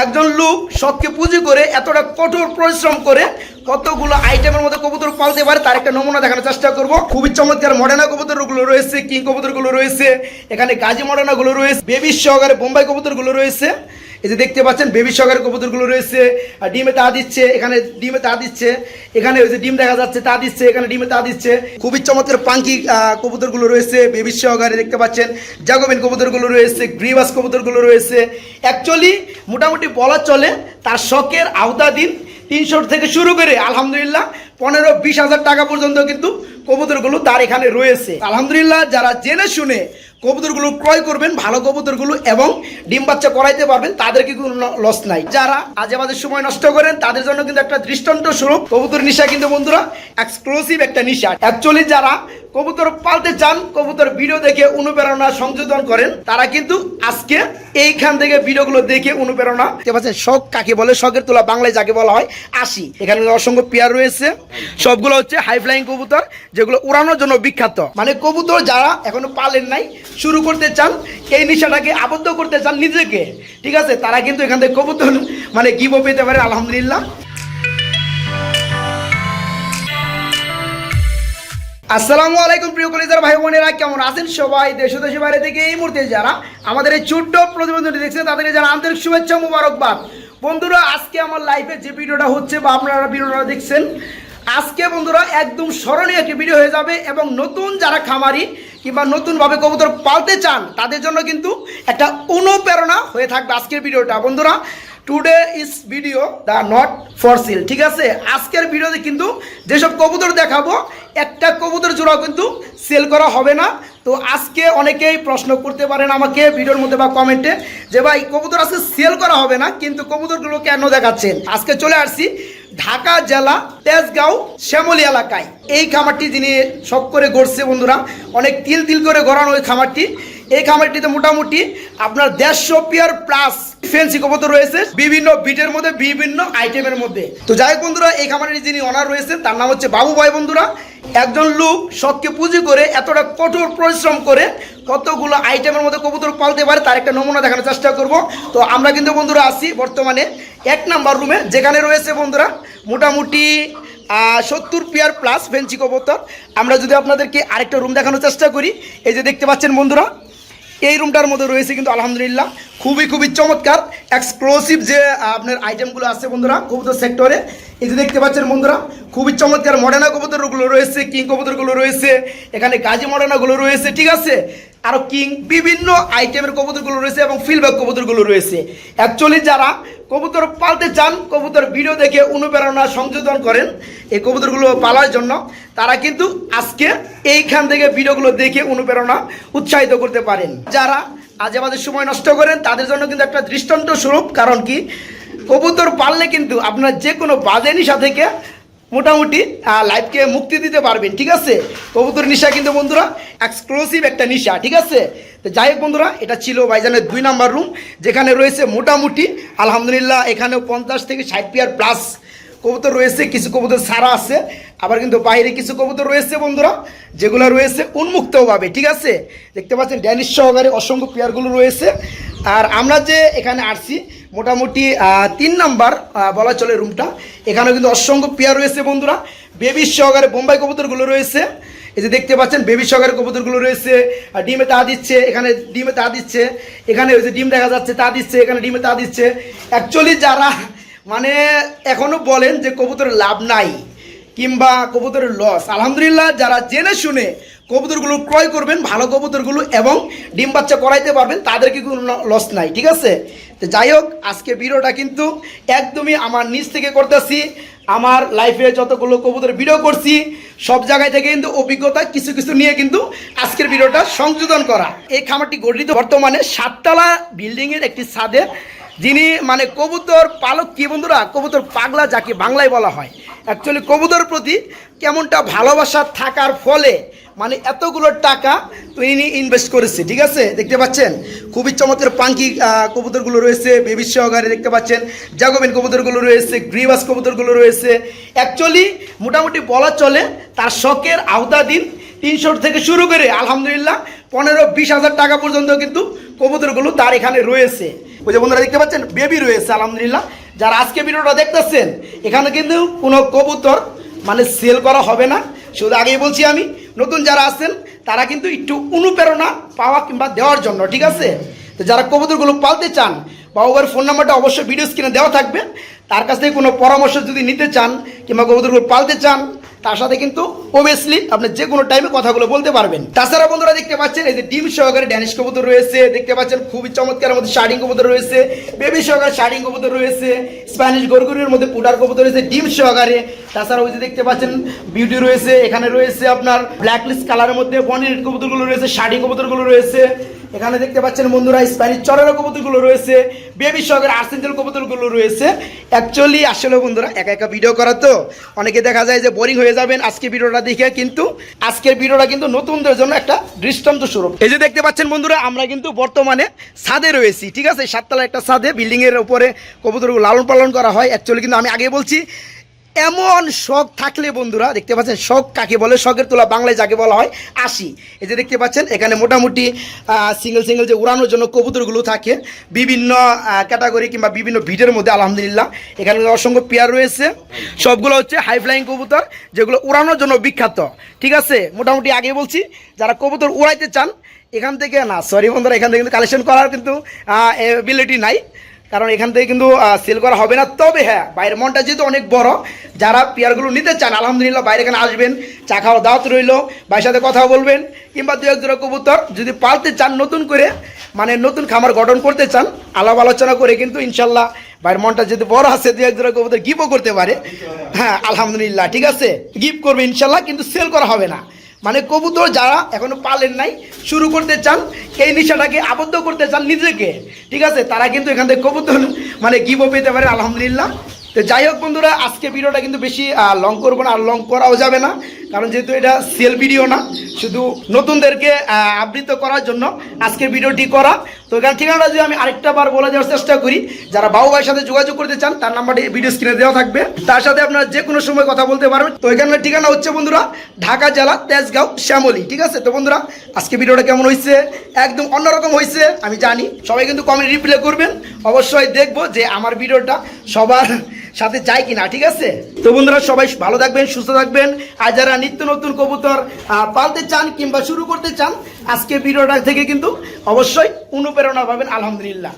একজন লোক সবকে পুঁজি করে এতটা কঠোর পরিশ্রম করে কতগুলো আইটেমের মধ্যে কবুতর পালতে পারে তার একটা নমুনা দেখানোর চেষ্টা করব। খুবই চমৎকার মডার্না কবুতরগুলো রয়েছে, কিং কবুতরগুলো রয়েছে, এখানে গাজী মডার্নাগুলো রয়েছে, বেবি সহকারে বোম্বাই কবুতরগুলো রয়েছে। এই যে দেখতে পাচ্ছেন বেবি সহকারে কবুতরগুলো রয়েছে, আর ডিমে তা দিচ্ছে, এখানে ডিমে তা দিচ্ছে, এখানে ওই যে ডিম দেখা যাচ্ছে, তা দিচ্ছে, এখানে ডিমে তা দিচ্ছে। খুবই চমৎকার পাঙ্কি কবুতরগুলো রয়েছে বেবি সহকারে দেখতে পাচ্ছেন জাগোবিন কবুতরগুলো রয়েছে গ্রিবাস কবুতরগুলো রয়েছে। অ্যাকচুয়ালি মোটামুটি বলা চলে, তার শখের আওতাধীন তিনশো থেকে শুরু করে, আলহামদুলিল্লাহ, পনেরো বিশ হাজার টাকা পর্যন্ত কিন্তু কবুতরগুলো তার এখানে রয়েছে। আলহামদুলিল্লাহ, যারা জেনে শুনে কবুতরগুলো ক্রয় করবেন, ভালো কবুতরগুলো এবং ডিম বাচ্চা করাইতে পারবেন, তাদেরকে কোনো লস নাই। যারা আজে বাজে সময় নষ্ট করেন, তাদের জন্য কিন্তু একটা দৃষ্টান্ত স্বরূপ। কবুতর নিশা কিন্তু বন্ধুরা এক্সক্লুসিভ একটা নিশা। অ্যাকচুয়ালি যারা কবুতর পালতে চান, কবুতর ভিডিও দেখে অনুপ্রেরণা সংযোজন করেন, তারা কিন্তু আজকে এইখান থেকে ভিডিওগুলো দেখে অনুপ্রেরণা। শখ কাকে বলে? শখের তোলা বাংলায় যাকে বলা হয় আশি। এখানে অসংখ্য পেয়ার রয়েছে। সবগুলো হচ্ছে হাই ফ্লাইং কবুতর, যেগুলো উড়ানোর জন্য বিখ্যাত। মানে কবুতর যারা এখনও পালেন নাই, শুরু করতে চান, এই নিশাটাকে আবদ্ধ করতে চান নিজেকে, ঠিক আছে? তারা কিন্তু এখান থেকে কবুতর মানে গিবও পেতে পারে, আলহামদুলিল্লাহ। আসসালামু আলাইকুম প্রিয় কলেজের ভাই বোনেরা, কেমন আছেন সবাই? দেশ ও দেশের বাইরে থেকে এই মুহূর্তে যারা আমাদের এই ছোট্ট প্রতিবেদনটি দেখছেন তাদেরকে যারা আন্তরিক শুভেচ্ছা মুবারকবাদ। বন্ধুরা, আজকে আমার লাইফে যে ভিডিওটা হচ্ছে বা আপনারা ভিডিওটা দেখছেন, আজকে বন্ধুরা একদম স্মরণীয় একটি ভিডিও হয়ে যাবে এবং নতুন যারা খামারি কিংবা নতুনভাবে কবুতর পালতে চান, তাদের জন্য কিন্তু একটা অনুপ্রেরণা হয়ে থাকবে আজকের ভিডিওটা। বন্ধুরা today is video the not for seal ঠিক আছে? আজকের ভিডিওতে কিন্তু যেসব কবুতর দেখাবো, একটা কবুতর জোড়াও কিন্তু সেল করা হবে না। তো আজকে অনেকেই প্রশ্ন করতে পারেন আমাকে ভিডিওর মধ্যে বা কমেন্টে যে ভাই, কবুতর আজকে সেল করা হবে না, কিন্তু কবুতরগুলো কেন দেখাচ্ছেন? আজকে চলে আসছি ঢাকা জেলা তেজগাঁও শ্যামলী এলাকায়। এই খামারটি যিনি সব করে গড়ছে বন্ধুরা, অনেক তিল তিল করে গড়ানো ওই খামারটি। এই খামারটিতে মোটামুটি আপনার দেড়শো পিয়ার প্লাস ফেন্সি কবুতর রয়েছে, বিভিন্ন বিটের মধ্যে, বিভিন্ন আইটেমের মধ্যে। তো যাই বন্ধুরা, এই খামারের যিনি অনার রয়েছে তার নাম হচ্ছে বাবু ভাই বন্ধুরা। একজন লোক শখকে পুঁজি করে এতটা কঠোর পরিশ্রম করে কতগুলো আইটেমের মধ্যে কবুতর পালতে পারে, তার একটা নমুনা দেখানোর চেষ্টা করব। তো আমরা কিন্তু বন্ধুরা আছি বর্তমানে এক নাম্বার রুমে যেখানে রয়েছে বন্ধুরা মোটামুটি সত্তর পিয়ার প্লাস ফেন্সি কবুতর। আমরা যদি আপনাদেরকে আরেকটা রুম দেখানোর চেষ্টা করি, এই যে দেখতে পাচ্ছেন বন্ধুরা এই রুমটার মধ্যে রয়েছে কিন্তু আলহামদুলিল্লাহ খুবই খুবই চমৎকার এক্সক্লোসিভ যে আপনার আইটেমগুলো আছে বন্ধুরা কবুতর সেক্টরে এই যে দেখতে পাচ্ছেন বন্ধুরা, খুবই চমৎকার মডেনা কবুতরগুলো রয়েছে, কিং কবুতরগুলো রয়েছে, এখানে গাজী মডেনাগুলো রয়েছে, ঠিক আছে? আরও কিং বিভিন্ন আইটেমের কবুতরগুলো রয়েছে এবং ফিল্ডব্যাক কবুতরগুলো রয়েছে। অ্যাকচুয়ালি যারা কবুতর পালতে চান, কবুতর ভিডিও দেখে অনুপ্রেরণা সংযোজন করেন এই কবুতরগুলো পালার জন্য। তারা কিন্তু আজকে এইখান থেকে ভিডিওগুলো দেখে অনুপ্রেরণা উৎসাহিত করতে পারেন। যারা আজে বাজে সময় নষ্ট করেন, তাদের জন্য কিন্তু একটা দৃষ্টান্ত স্বরূপ, কারণ কি? কবুতর পাললে কিন্তু আপনার যে কোনো বাজে নিশা থেকে মোটামুটি লাইফকে মুক্তি দিতে পারবেন, ঠিক আছে? কবুতর নিশা কিন্তু বন্ধুরা এক্সক্লুসিভ একটা নিশা, ঠিক আছে? তো যাই হোক বন্ধুরা, এটা ছিল ভাইজানের দুই নাম্বার রুম যেখানে রয়েছে মোটামুটি, আলহামদুলিল্লাহ, এখানেও পঞ্চাশ থেকে ষাট পিয়ার প্লাস কবুতর রয়েছে, কিছু কবুতর সারা আছে, আবার কিন্তু বাইরে কিছু কবুতর রয়েছে বন্ধুরা, যেগুলো রয়েছে উন্মুক্তভাবে, ঠিক আছে? দেখতে পাচ্ছেন, ড্যানিশ সহকারে অসংখ্য পেয়ারগুলো রয়েছে, আর আমরা যে এখানে আসছি, মোটামুটি তিন নাম্বার বলা চলে রুমটা এখানে কিন্তু অসংখ্য পেয়ার রয়েছে বন্ধুরা, বেবি সহকারে বোম্বাই কবুতরগুলো রয়েছে এই যে দেখতে পাচ্ছেন, বেবি সহকারে কবুতরগুলো রয়েছে। আর ডিমে তা দিচ্ছে, এখানে ডিমে তা দিচ্ছে। এখানে ওই যে ডিম দেখা যাচ্ছে, তা দিচ্ছে, এখানে ডিমে তা দিচ্ছে। অ্যাকচুয়ালি যারা মানে এখনও বলেন যে কবুতরের লাভ নাই কিংবা কবুতরের লস আলহামদুলিল্লাহ যারা জেনে শুনে কবুতরগুলো ক্রয় করবেন, ভালো কবুতরগুলো এবং ডিম বাচ্চা করাইতে পারবেন, তাদেরকে কোনো লস নাই, ঠিক আছে? তো যাই হোক, আজকে ভিডিওটা কিন্তু একদমই আমার নিজ থেকে করতেছি। আমার লাইফে যতগুলো কবুতর ভিডিও করছি সব জায়গায় থেকে কিন্তু অভিজ্ঞতা কিছু কিছু নিয়ে কিন্তু আজকের ভিডিওটা সংযোজন করা। এই খামারটি গঠিত বর্তমানে সাততলা বিল্ডিংয়ের একটি ছাদে যিনি মানে কবুতর পালক কি বন্ধুরা? কবুতর পাগলা যাকে বাংলায় বলা হয়। অ্যাকচুয়ালি কবুতর প্রতি কেমনটা ভালোবাসা থাকার ফলে মানে এতগুলো টাকা তিনি ইনভেস্ট করেছে, ঠিক আছে? দেখতে পাচ্ছেন? খুবই চমৎকার পাঙ্কি কবুতরগুলো রয়েছে বেবি সহকারে দেখতে পাচ্ছেন জাগোবিন কবুতরগুলো রয়েছে গ্রিবাস কবুতরগুলো রয়েছে। অ্যাকচুয়ালি মোটামুটি বলা চলে, তার শখের আওতাধীন তিনশো থেকে শুরু করে, আলহামদুলিল্লাহ, পনেরো, বিশ হাজার টাকা পর্যন্ত কিন্তু কবুতরগুলো তার এখানে রয়েছে। ওই যে বন্ধুরা দেখতে পাচ্ছেন বেবি রয়েছে, আলহামদুলিল্লাহ। যারা আজকে ভিডিওটা দেখতেছেন, এখানে কিন্তু কোনো কবুতর মানে সেল করা হবে না। শুধু আগেই বলছি আমি, নতুন যারা আছেন, তারা কিন্তু একটু অনুপ্রেরণা পাওয়া কিংবা দেওয়ার জন্য, ঠিক আছে? তো যারা কবুতরগুলো পালতে চান বাবুবার ফোন নাম্বারটা অবশ্যই ভিডিও স্ক্রিনে দেওয়া থাকবে। তার কাছ থেকে কোনো পরামর্শ যদি নিতে চান, কিংবা কবুতরগুলো পালতে চান তার সাথে কিন্তু ওবিয়াসলি আপনি যে কোনো টাইমে কথাগুলো বলতে পারবেন। তাছাড়া বন্ধুরা দেখতে পাচ্ছেন, এই যে ডিম সহকারে ড্যানিশ কবুতর রয়েছে, দেখতে পাচ্ছেন খুবই চমৎকার মধ্যে শার্টিং কবুতর রয়েছে বেবি সহকারে শার্টিং কবুতর রয়েছে স্প্যানিশ গরগুরির মধ্যে পুডার কবুতর রয়েছে, ডিম সহকারে। তাছাড়া ওই যে দেখতে পাচ্ছেন বিউটি রয়েছে, এখানে রয়েছে আপনার ব্ল্যাকলিস্ট কালারের মধ্যে বনির কবুতরগুলো রয়েছে শার্টিং কবুতরগুলো রয়েছে। এখানে দেখতে পাচ্ছেন বন্ধুরা স্প্যানিশ চরের কবুতরগুলো রয়েছে বেবি সহকারে আর্সেঞ্জেল কবুতরগুলো রয়েছে। অ্যাকচুয়ালি আসলে বন্ধুরা, একা একা ভিডিও করা তো। অনেকে দেখা যায় যে বোরিং হয়ে যাবেন আজকে ভিডিওটা দেখে, কিন্তু আজকের ভিডিওটা কিন্তু নতুনদের জন্য একটা দৃষ্টান্ত স্বরূপ। এই যে দেখতে পাচ্ছেন বন্ধুরা, আমরা কিন্তু বর্তমানে ছাদে রয়েছি, ঠিক আছে? সাততলা একটা ছাদে বিল্ডিংয়ের উপরে কবুতরগুলো লালন পালন করা হয়। অ্যাকচুয়ালি কিন্তু আমি আগে বলছি এমন শখ থাকলে বন্ধুরা, দেখতে পাচ্ছেন, শখ কাকে বলে? শখের তোলা বাংলায় যাকে বলা হয়, আশি। এই যে দেখতে পাচ্ছেন, এখানে মোটামুটি সিঙ্গেল সিঙ্গেল যে উড়ানোর জন্য কবুতরগুলো থাকে, বিভিন্ন ক্যাটাগরি কিংবা বিভিন্ন ভিডের মধ্যে, আলহামদুলিল্লাহ। এখানে অসংখ্য পেয়ার রয়েছে। সবগুলো হচ্ছে হাই ফ্লাইং কবুতর, যেগুলো উড়ানোর জন্য বিখ্যাত। ঠিক আছে? মোটামুটি আগে বলছি, যারা কবুতর উড়াইতে চান, এখান থেকে না সরি বন্ধুরা, এখান থেকে কিন্তু কালেকশন করার কিন্তু এবিলিটি নাই। কারণ এখান থেকে কিন্তু সেল করা হবে না। তবে হ্যাঁ বাইরের মনটা যেহেতু অনেক বড়, যারা পেয়ারগুলো নিতে চান, আলহামদুলিল্লাহ বাইরে এখানে আসবেন, চা খাওয়ার দাওয়াত রইল, ভাইয়ের সাথে কথা বলবেন, কিংবা দু এক কবুতর যদি পালতে চান নতুন করে মানে নতুন খামার গঠন করতে চান, আলাপ আলোচনা করে কিন্তু ইনশাল্লাহ ভাইয়ের মনটা যদি বড় আছে দু এক কবুতর গিফটও করতে পারে। হ্যাঁ আলহামদুলিল্লাহ, ঠিক আছে? গিফট করবে ইনশাল্লাহ, কিন্তু সেল করা হবে না। মানে কবুতর যারা এখনও পালেন নাই, শুরু করতে চান, এই নিশাটাকে আবদ্ধ করতে চান নিজেকে, ঠিক আছে? তারা কিন্তু এখান থেকে কবুতর মানে গিবো পেতে পারে, আলহামদুলিল্লাহ। তো যাই হোক বন্ধুরা, আজকে ভিডিওটা কিন্তু বেশি লং করব না, আর লং করাও যাবে না। কারণ যেহেতু এটা সেল ভিডিও না, শুধু নতুনদেরকে আবৃত করার জন্য আজকের ভিডিওটি করা। তো এখানে ঠিকানাটা যদি আমি আরেকটা বার বলে দেওয়ার চেষ্টা করি, যারা বাবু ভাইয়ের সাথে যোগাযোগ করতে চান, তার নাম্বারটি ভিডিও স্ক্রিনে দেওয়া থাকবে। তার সাথে আপনারা যে কোনো সময় কথা বলতে পারবেন। তো এখানে ঠিকানা হচ্ছে বন্ধুরা, ঢাকা জেলা, তেজগাঁও, শ্যামলী, ঠিক আছে? তো বন্ধুরা, আজকে ভিডিওটা কেমন হয়েছে? একদম অন্যরকম হয়েছে, আমি জানি। সবাই কিন্তু কমেন্ট রিপ্লাই করবেন। অবশ্যই দেখব যে আমার ভিডিওটা সবার সাথে যায় কিনা, ঠিক আছে? তো বন্ধুরা, সবাই ভালো থাকবেন, সুস্থ থাকবেন। আর যারা নিত্য নতুন কবুতর পালতে চান কিংবা শুরু করতে চান, আজকে ভিডিওটা থেকে কিন্তু অবশ্যই অনুপ্রেরণা পাবেন, আলহামদুলিল্লাহ।